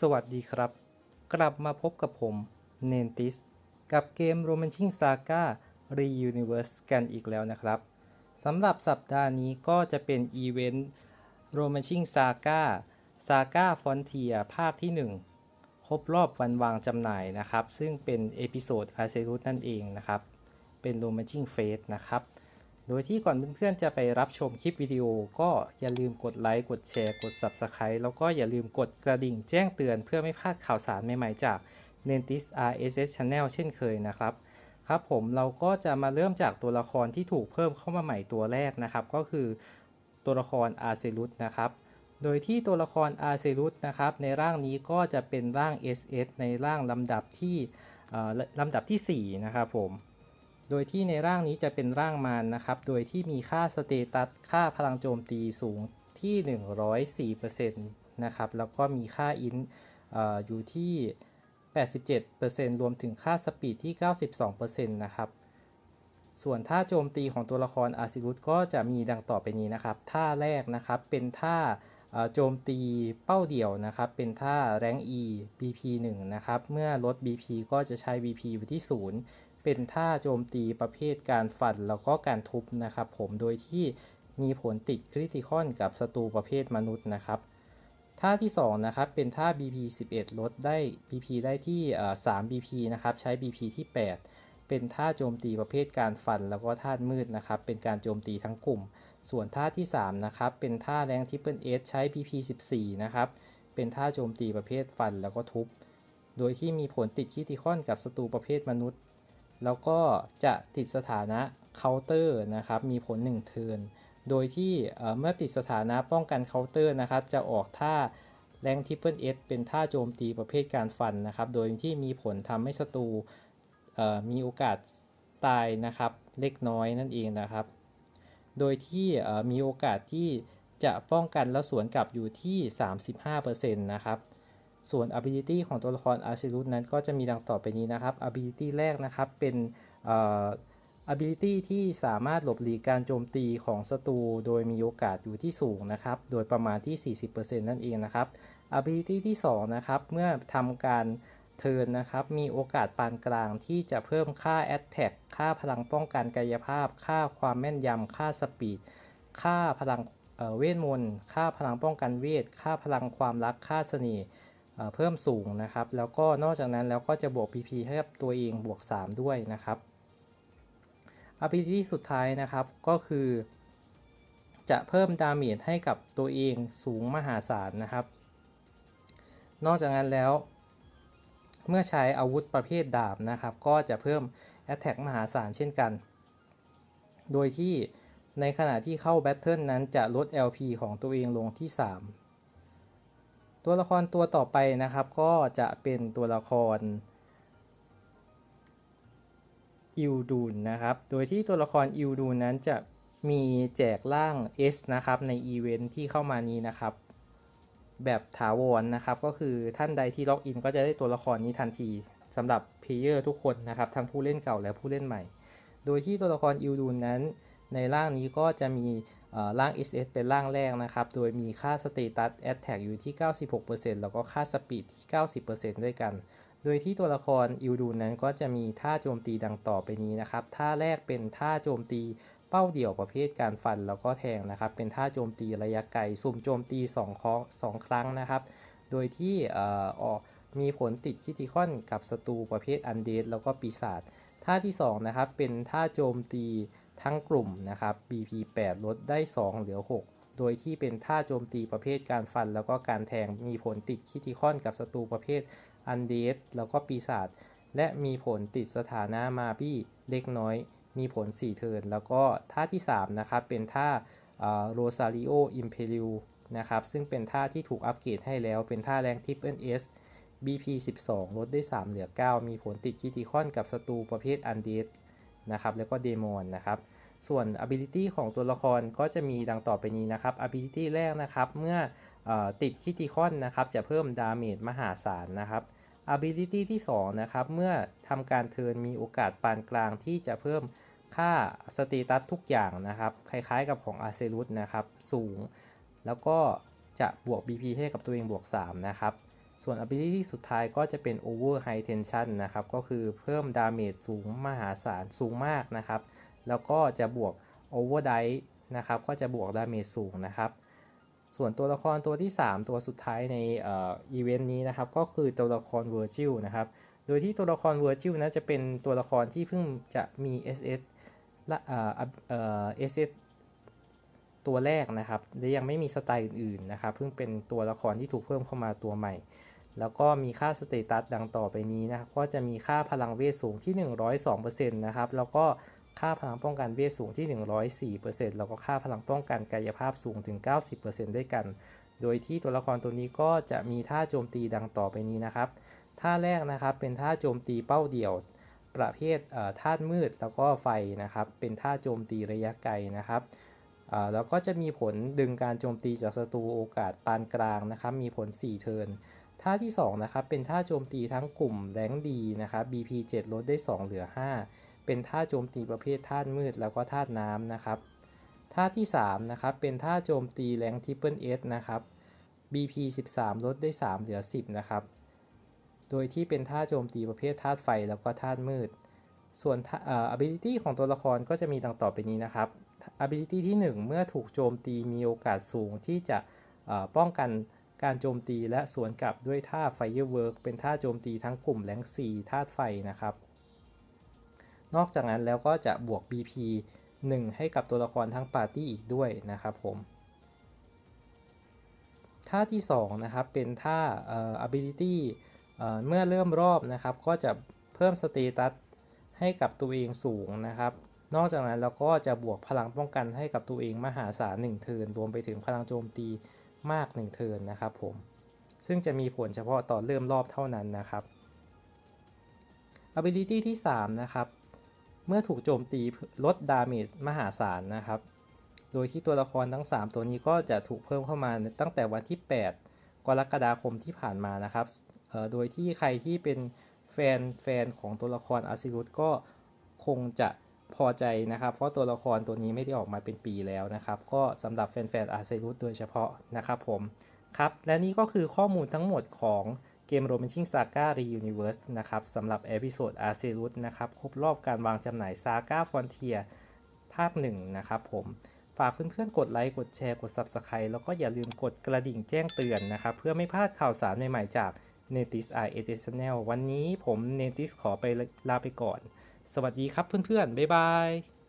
สวัสดีครับ กลับมาพบกับผมเนนติสกับเกม Romancing Saga Reuniverse กันอีกแล้วนะครับสำหรับสัปดาห์นี้ก็จะเป็นอีเวนต์ Romancing Saga Saga Frontier ภาคที่ 1 ครบรอบวันวางจำหน่ายนะครับ ซึ่งเป็นเอพิโซดอาเซรุสนั่นเองนะครับ เป็น Romancing Fate นะครับ ดยที่ก่อนเพื่อนๆจะไปรับชมคลิปวิดีโอ ก็อย่าลืมกดไลค์ กดแชร์ กด Subscribe แล้วก็อย่าลืมกดกระดิ่งแจ้งเตือนเพื่อไม่พลาดข่าวสารใหม่ๆจาก Nentis RSS Channel เช่นเคยนะครับ ครับผมเราก็จะมาเริ่มจากตัวละครที่ถูกเพิ่มเข้ามาใหม่ตัวแรกนะครับ ก็คือตัวละครอาเซรุสนะครับ โดยที่ตัวละครอาเซรุสนะครับในร่างนี้ก็จะเป็นร่าง SS ในร่างลำดับที่ลำดับทีสี่4 นะครับผม โดยที่ในร่างนี้จะเป็นร่างมารนะครับ โดยที่มีค่าสเตตัสค่าพลังโจมตีสูงที่ 104%นะครับ แล้วก็มีค่าอินออยู่ที่ 87%รวมถึงค่าสปีดที่ 92%นะครับ ส่วนท่าโจมตีของตัวละครอาซิรุสก็จะมีดังต่อไปนี้นะครับ ท่าแรกนะครับเป็นท่าโจมตีเป้าเดี่ยวนะครับ เป็นท่าแรง E BP 1นะครับ เมื่อลด BP ก็จะใช้ BP อยู่ที่ 0 เป็นท่าโจมตีประเภทการฟันแล้วก็การทุบนะครับ ผมโดยที่มีผลติดคริติคอนกับศัตรูประเภทมนุษย์นะครับ ท่าที่2นะครับเป็นท่า BP 11 ลดได้ BP ได้ที่3 BP นะครับใช้ BP ที่ 8 เป็นท่าโจมตีประเภทการฟันแล้วก็ท่ามืดนะครับ เป็นการโจมตีทั้งกลุ่ม ส่วนท่าที่3นะครับเป็นท่าแรงทิปเปิลเอใช้ BP 14 นะครับเป็นท่าโจมตีประเภทฟันแล้วก็ทุบ โดยที่มีผลติดคิติคอนกับศัตรูประเภทมนุษย์ แล้วก็จะติดสถานะเคาน์เตอร์นะครับ มีผล1เทิร์น โดยที่เมื่อติดสถานะป้องกันเคาน์เตอร์นะครับ จะออกท่าแรงทิปเปิลเอสเป็นท่าโจมตีประเภทการฟันนะครับ โดยที่มีผลทำให้ศัตรูมีโอกาสตายนะครับ เล็กน้อยนั่นเองนะครับ โดยที่มีโอกาสที่จะป้องกันแล้วสวนกลับอยู่ที่ 35%นะครับ ส่วน ability ของตัวละครอาชิรุสนั้นก็จะมีดังต่อไปนี้นะครับ ability แรกนะครับเป็นเอ่อ ability ที่สามารถหลบหลีกการโจมตีของศัตรูโดยมีโอกาสอยู่ที่สูงนะครับ โดยประมาณที่ 40%นั่นเองนะครับ ability ที่ 2 นะครับ เมื่อทำการเทิร์นนะครับ มีโอกาสปานกลางที่จะเพิ่มค่า attack ค่าพลังป้องกันกายภาพ ค่าความแม่นยำ ค่าสปีด ค่าพลังเอ่อเวทมนต์ ค่าพลังป้องกันเวท ค่าพลังความรัก ค่าเสน่ห์ เพิ่มสูงนะครับ แล้วก็นอกจากนั้นแล้วก็จะบวก PP ให้กับตัวเองบวก 3 ด้วยนะครับ ability สุดท้ายนะครับก็คือ จะเพิ่มดาเมจให้กับตัวเองสูงมหาศาลนะครับ นอกจากนั้นแล้ว เมื่อใช้อาวุธประเภทดาบนะครับ ก็จะเพิ่ม Attack มหาศาลเช่นกัน โดยที่ในขณะที่เข้าแบทเทิลนั้นจะลด LP ของตัวเองลงที่ 3 ตัวละครตัวต่อไปนะครับ ก็จะเป็นตัวละครอิลดูนนะครับ โดยที่ตัวละครอิลดูนนั้นจะมีแจกร่าง S นะครับ ในอีเวนท์ที่เข้ามานี้นะครับ แบบถาวรนะครับ ก็คือท่านใดที่ล็อกอินก็จะได้ตัวละครนี้ทันทีสำหรับเพลเยอร์ทุกคนนะครับ ทั้งผู้เล่นเก่าและผู้เล่นใหม่ โดยที่ตัวละครอิลดูนนั้น ในร่างนี้ก็จะมี ร่าง SS เป็นร่างแรกนะครับ โดยมีค่าสเตตัส Attack อยู่ที่ 96%แล้วก็ค่าสปีดที่ 90%ด้วยกัน โดยที่ตัวละครอิลดูนนั้นก็จะมีท่าโจมตีดังต่อไปนี้นะครับ ท่าแรกเป็นท่าโจมตีเป้าเดี่ยวประเภทการฟันแล้วก็แทงนะครับ เป็นท่าโจมตีระยะไกลสุ่มโจมตี2ครั้งสองครั้งนะครับ โดยที่ออกมีผลติดคิติคอนกับศัตรูประเภทอันเดดแล้วก็ปีศาจ ท่าที่2นะครับ เป็นท่าโจมตี ทั้งกลุ่มนะครับ BP 8 ลดได้ 2 เหลือ 6 โดยที่เป็นท่าโจมตีประเภทการฟัน แล้วก็การแทงมีผลติดคิติคอนกับศัตรูประเภทอันเดดแล้วก็ปีศาจและมีผลติดสถานะมาบี้เล็กน้อย มีผล 4 เทิน แล้วก็ท่าที่ 3 นะครับ เป็นท่าโรซาริโออิมเพริลนะครับ ซึ่งเป็นท่าที่ถูกอัปเกรดให้แล้วเป็นท่าแรงทิปเปิลเอส BP 12 ลดได้ 3 เหลือ 9 มีผลติดคิติคอนกับศัตรูประเภทอันเดด นะครับแล้วก็เดมอนนะครับส่วน ability ของตัวละครก็จะมีดังต่อไปนี้นะครับ ability แรกนะครับ เมื่ออติดคิติคอนนะครับ จะเพิ่มดาเมจมหาศาลนะครับ ability ที่2นะครับ เมื่อทำการเทินมีโอกาสปานกลางที่จะเพิ่มค่าสเตตัสทุกอย่างนะครับ คล้ายๆกับของอาเซรุสนะครับ สูง แล้วก็จะบวก BP ให้กับตัวเองบวก 3 นะครับ ส่วน ability สุดท้ายก็จะเป็น over high tension นะครับ ก็คือเพิ่มดาเมจสูงมหาศาลสูงมากนะครับ แล้วก็จะบวก over die นะครับ ก็จะบวกดาเมจสูงนะครับ ส่วนตัวละครตัวที่ 3 ตัวสุดท้ายในเอีเวนต์นี้นะครับ ก็คือตัวละคร Virgil นะครับ โดยที่ตัวละคร Virgil นะจะเป็นตัวละครที่เพิ่งจะมี SS ละเอ่อเอ่อ SS ตัวแรกนะครับ และยังไม่มีสไตล์อื่นๆนะครับ เพิ่งเป็นตัวละครที่ถูกเพิ่มเข้ามาตัวใหม่ แล้วก็มีค่าสเตตัสดังต่อไปนี้นะครับ ก็จะมีค่าพลังเวทสูงที่ 102%นะครับ แล้วก็ค่าพลังป้องกันเวทสูงที่ 104%แล้วก็ค่าพลังป้องกันกายภาพสูงถึง 90%ด้วยกัน โดยที่ตัวละครตัวนี้ก็จะมีท่าโจมตีดังต่อไปนี้นะครับ ท่าแรกนะครับเป็นท่าโจมตีเป้าเดี่ยว ประเภทธาตุมืดแล้วก็ไฟนะครับ เป็นท่าโจมตีระยะไกลนะครับแล้วก็จะมีผลดึงการโจมตีจากศัตรูโอกาสปานกลางนะครับ มีผล 4 เทิร์น ท่าที่ 2 นะครับ เป็นท่าโจมตีทั้งกลุ่มแรงดีนะครับ BP 7 ลดได้ 2 เหลือ 5 เป็นท่าโจมตีประเภทธามืดแล้วก็ธาน้ำนะครับ ท่าที่ 3 นะครับ เป็นท่าโจมตีแรงทิปเปิลเอสนะครับ BP 13 ลดได้ 3 เหลือ 10 นะครับ โดยที่เป็นท่าโจมตีประเภทธาตุไฟแล้วก็ธาตุมืด ส่วนท่าเอ่อ ability ของตัวละครก็จะมีดังต่อไปนี้นะครับ ability ที่ 1 เมื่อถูกโจมตีมีโอกาสสูงที่จะเอ่อป้องกัน การโจมตีและสวนกลับด้วยท่า firework เป็นท่าโจมตีทั้งกลุ่มแรง4ธาตุไฟนะครับ นอกจากนั้นแล้วก็จะบวก BP 1 ให้กับตัวละครทั้งปาร์ตี้อีกด้วยนะครับผมท่าที่2นะครับเป็นท่าเอ่อ ability เอ่อเมื่อเริ่มรอบนะครับก็จะเพิ่มสเตตัสให้กับตัวเองสูงนะครับ นอกจากนั้นเราก็จะบวกพลังป้องกันให้กับตัวเองมหาศาล1เทินรวมไปถึงพลังโจมตี มาก 1 เทิร์นนะครับผม ซึ่งจะมีผลเฉพาะตอนเริ่มรอบเท่านั้นนะครับ ability ที่ 3 นะครับ เมื่อถูกโจมตีลดดาเมจมหาศาลนะครับ โดยที่ตัวละครทั้ง 3 ตัวนี้ก็จะถูกเพิ่มเข้ามาตั้งแต่วันที่ 8 กรกฎาคมที่ผ่านมานะครับ โดยที่ใครที่เป็นแฟนแฟนของตัวละครอาซิรุสก็คงจะ พอใจนะครับ เพราะตัวละครตัวนี้ไม่ได้ออกมาเป็นปีแล้วนะครับ ก็สำหรับแฟนๆอาเซรุสโดยเฉพาะนะครับผมครับ และนี่ก็คือข้อมูลทั้งหมดของเกม Romancing Saga Reuniverse นะครับสำหรับเอพิโซด a r c e r u s นะครับ ครบรอบการวางจำหน่าย Saga Frontier ภาคหนึ่งนะครับผมฝากเพื่อนๆ กดไลค์ กดแชร์ กด Subscribe แล้วก็อย่าลืมกดกระดิ่งแจ้งเตือนนะครับ เพื่อไม่พลาดข่าวสารใหม่ๆจาก Netis i a Channel วันนี้ผม Netis ขอไปลาไปก่อน สวัสดีครับเพื่อนๆ บ๊ายบาย